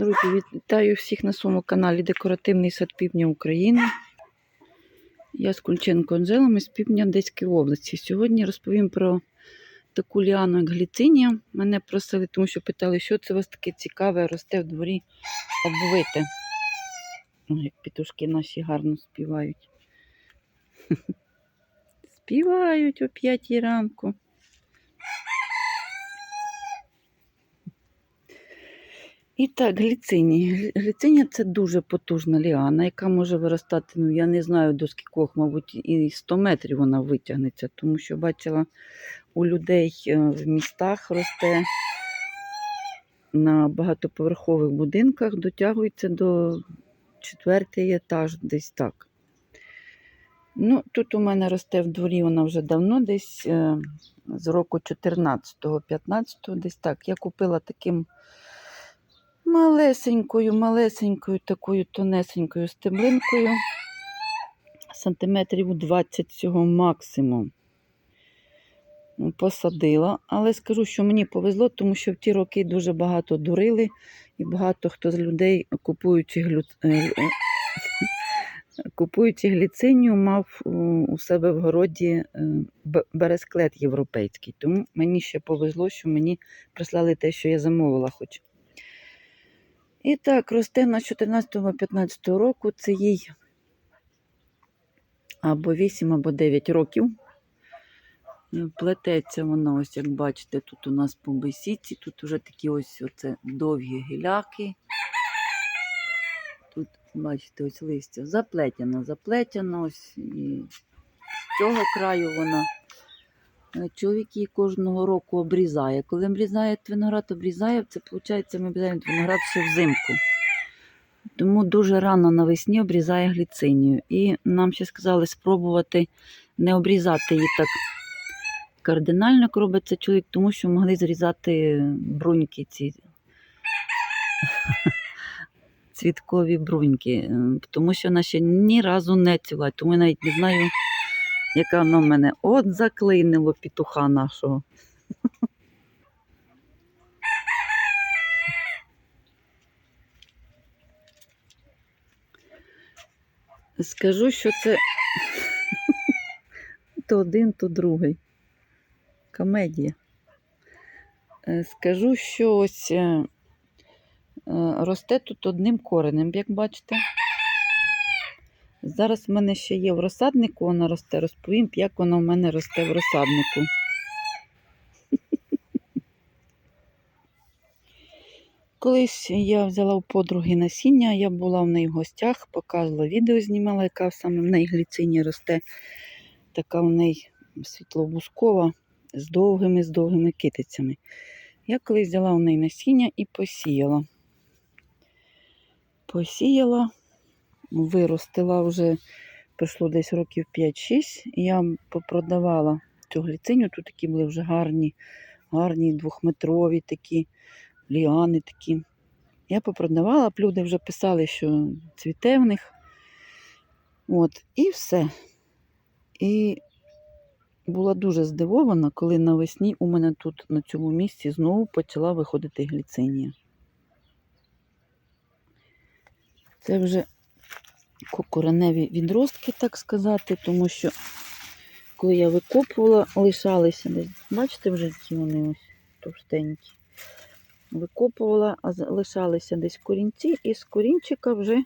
Друзі, вітаю всіх на своєму каналі Декоративний сад Півдня України. Я з Кульченко Анжела, ми з півдня Одеської області. Сьогодні розповім про таку ліану, як гліцинія. Мене просили, тому що питали, що це у вас таке цікаве, росте в дворі обвите. Петушки наші гарно співають. Співають о п'ятій ранку. І так, гліцинія. Глі- Гліцинія це дуже потужна ліана, яка може виростати, ну я не знаю до скількох, мабуть, і 100 метрів вона витягнеться, тому що бачила у людей е, в містах росте на багатоповерхових будинках, дотягується до четвертий етаж, десь так. Ну, тут у мене росте в дворі, вона вже давно, десь е, з року 14-го, 15-го, десь так. Я купила таким малесенькою, малесенькою, такою тонесенькою стеблинкою. Сантиметрів 20 цього максимум. Ну, Посадила, але скажу, що мені повезло, тому що в ті роки дуже багато дурили, і багато хто з людей, купуючи, глю... е, е, купуючи гліцинію, мав у- себе в городі е, бересклет європейський. Тому мені ще повезло, що мені прислали те, що я замовила хоч. І так, росте на 14-15 року, це їй або 8, або 9 років. Плететься вона, ось як бачите, тут у нас по бесіці, тут уже такі ось оце довгі гіляки. Тут, бачите, ось листя заплетено, заплетено, ось і з цього краю вона. Е, Чоловік її кожного року обрізає. Коли обрізає виноград, обрізає, це виходить, ми обрізаємо виноград ще взимку. Тому дуже рано навесні обрізає гліцинію. І нам ще сказали спробувати не обрізати її так кардинально, як робить це чоловік, тому що могли зрізати бруньки ці цвіткові бруньки, е, тому що вона ще ні разу не ціла. Тому я навіть не знаю, яка вона в мене. От заклинило петуха нашого. Скажу, що це то один, то другий. Комедія. Е, Скажу, що ось е, е, росте тут одним коренем, як бачите. Зараз в мене ще є в розсаднику, вона росте. Розповім, як вона в мене росте в розсаднику. Колись я взяла у подруги насіння, я була в неї в гостях, показувала відео, знімала, яка саме в неї гліцині росте. Така в неї світловускова з довгими, з довгими китицями. Я колись взяла у неї насіння і посіяла. Посіяла, виростила вже, пройшло десь років 5-6. Я попродавала цю гліциню, тут такі були вже гарні, гарні двохметрові такі ліани такі. Я попродавала, люди вже писали, що цвіте в них. От, і все. І була дуже здивована, коли навесні у мене тут на цьому місці знову почала виходити гліцинія. Це вже кореневі відростки, так сказати, тому що коли я викопувала, лишалися десь. Бачите, вже які вони ось товстенькі. Викопувала, а лишалися десь корінці, і з корінчика вже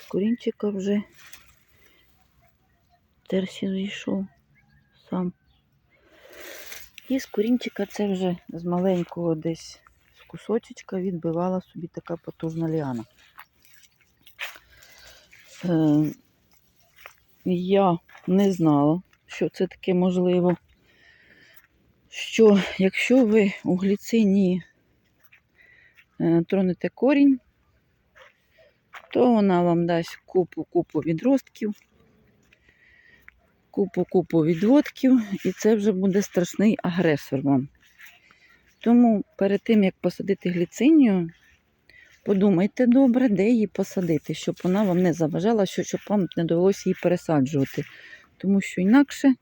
з корінчика вже терсі зійшов сам. І з корінчика це вже з маленького десь з кусочечка відбивала собі така потужна ліана. Е, я не знала, що це таке можливо. Що якщо ви у гліцині е, тронете корінь, то вона вам дасть купу-купу відростків, купу-купу відводків, і це вже буде страшний агресор вам. Тому перед тим, як посадити гліцинію, подумайте добре, де її посадити, щоб вона вам не заважала, щоб вам не довелося її пересаджувати. Тому що інакше,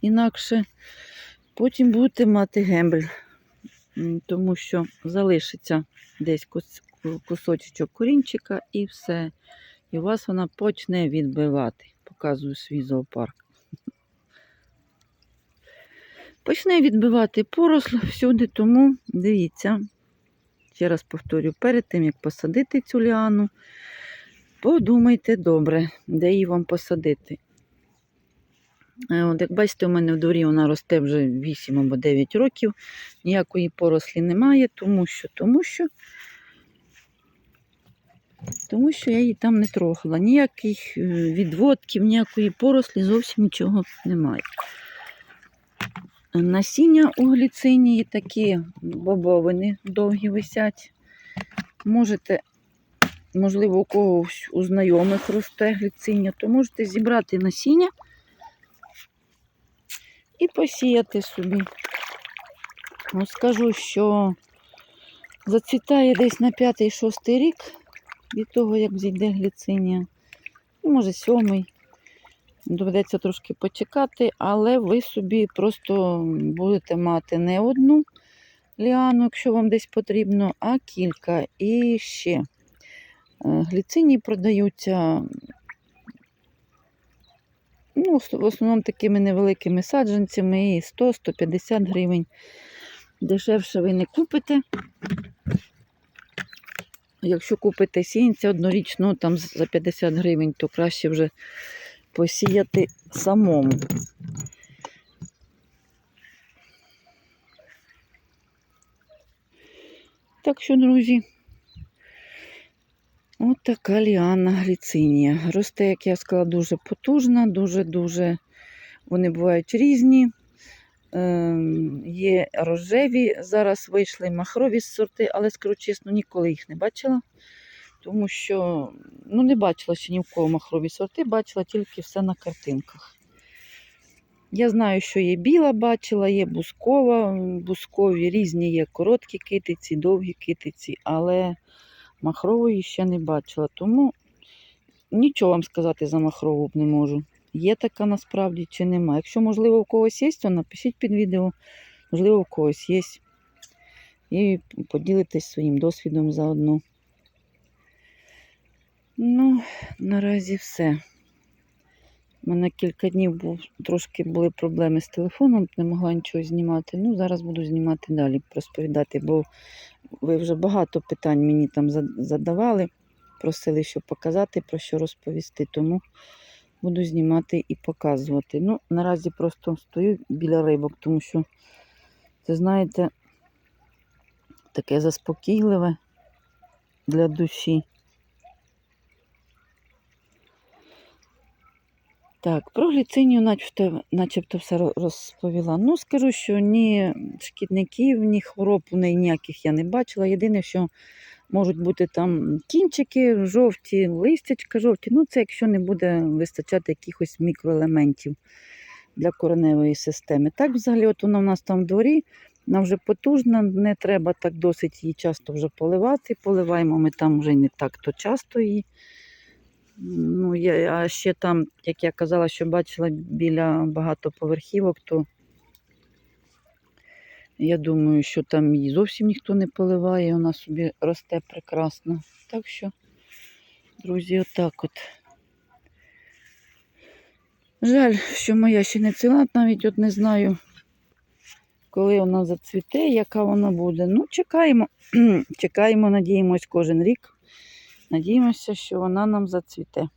інакше потім будете мати гембель. тому що залишиться десь кусочок корінчика і все. І у вас вона почне відбивати. Показую свій зоопарк. Почне відбивати поросль всюди, тому дивіться. Ще раз повторю, перед тим, як посадити цю ліану, подумайте добре, де її вам посадити. Е, От, як бачите, у мене в дворі вона росте вже 8 або 9 років, ніякої порослі немає, тому що, тому що, тому що я її там не трогала. Ніяких е, відводків, ніякої порослі, зовсім нічого немає. Насіння у гліцинії такі бобовини довгі висять. Можете, можливо, у когось у знайомих росте гліциння, то можете зібрати насіння і посіяти собі. От скажу, що зацвітає десь на 5-6 рік від того, як зійде гліцинія. Може, сьомий. Доведеться трошки почекати, але ви собі просто будете мати не одну ліану, якщо вам десь потрібно, а кілька. І ще е, гліцинії продаються ну, в основному такими невеликими саджанцями і 100-150 гривень. Дешевше ви не купите. Якщо купите сінця однорічного там за 50 гривень, то краще вже посіяти самому. Так що, друзі, от така ліана гліцинія. Росте, як я сказала, дуже потужна, дуже-дуже вони бувають різні. Ем, є рожеві, зараз вийшли махрові сорти, але, скажу чесно, ніколи їх не бачила. Тому що ну, не бачила ще ні в кого махрові сорти, бачила тільки все на картинках. Я знаю, що є біла, бачила, є бускова, бускові різні є короткі китиці, довгі китиці, але махрової ще не бачила. Тому нічого вам сказати за махрову не можу. Є така насправді чи нема. Якщо, можливо, у когось є, то напишіть під відео, можливо, у когось є. І поділитесь своїм досвідом заодно. Ну, наразі все. У мене кілька днів був, трошки були проблеми з телефоном, не могла нічого знімати. Ну, зараз буду знімати далі, розповідати, бо ви вже багато питань мені там задавали, просили, що показати, про що розповісти. Тому буду знімати і показувати. Ну, наразі просто стою біля рибок, тому що, це знаєте, таке заспокійливе для душі. Так, про гліцинію начебто, начебто все розповіла. Ну, скажу, що ні шкідників, ні хвороб у ніяких я не бачила. Єдине, що можуть бути там кінчики жовті, листячка жовті. Ну, це якщо не буде вистачати якихось мікроелементів для кореневої системи. Так, взагалі, от вона у нас там в дворі, вона вже потужна, не треба так досить її часто вже поливати. Поливаємо ми там вже не так то часто її. Ну, я, а ще там, як я казала, що бачила біля багатоповерхівок, то я думаю, що там її зовсім ніхто не поливає, вона собі росте прекрасно. Так що, друзі, отак от. Жаль, що моя ще не ціла, навіть от не знаю, коли вона зацвіте, яка вона буде. Ну, чекаємо, чекаємо, надіємось кожен рік. Надіємося, що вона нам зацвіте.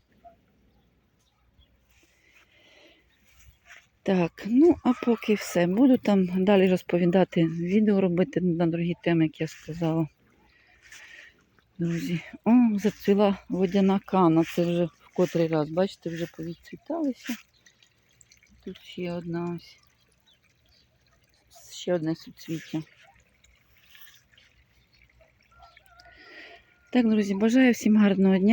Так, ну а поки все. Буду там далі розповідати, відео робити на другі теми, як я сказала. Друзі, о, зацвіла водяна кана. Це вже в котрий раз, бачите, вже повідцвіталися. Тут ще одна ось. Ще одне суцвіття. Так, друзі, бажаю всім гарного дня.